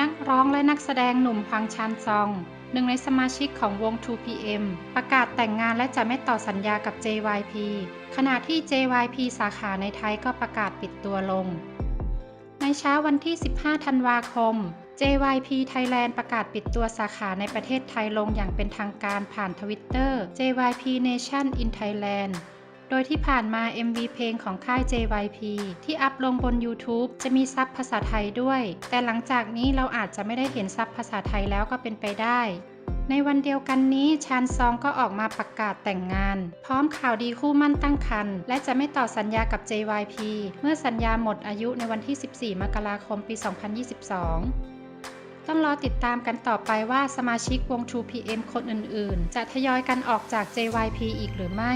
นักร้องและนักแสดงหนุ่มพังชันซอง หนึ่งในสมาชิกของวง 2PM ประกาศแต่งงานและจะไม่ต่อสัญญากับ JYP ขณะที่ JYP สาขาในไทยก็ประกาศปิดตัวลง ในเช้าวันที่ 15 ธันวาคม JYP Thailand ประกาศปิดตัวสาขาในประเทศไทยลงอย่างเป็นทางการผ่านทวิตเตอร์ JYP Nation in Thailand โดยที่ผ่านมา MV เพลงของค่าย JYP ที่อัพลงบน YouTube จะมีซับภาษาไทยด้วย แต่หลังจากนี้เราอาจจะไม่ได้เห็นซับภาษาไทยแล้วก็เป็นไปได้ในวันเดียวกันนี้ชานซองก็ออกมาประกาศแต่งงาน พร้อมข่าวดีคู่มั่นตั้งครรภ์และจะไม่ต่อสัญญากับ JYP เมื่อสัญญาหมดอายุในวันที่ 14 มกราคมปี 2022 ต้องรอติดตามกันต่อไปว่าสมาชิกวง 2PM คนอื่นๆ จะทยอยกันออกจาก JYP อีกหรือไม่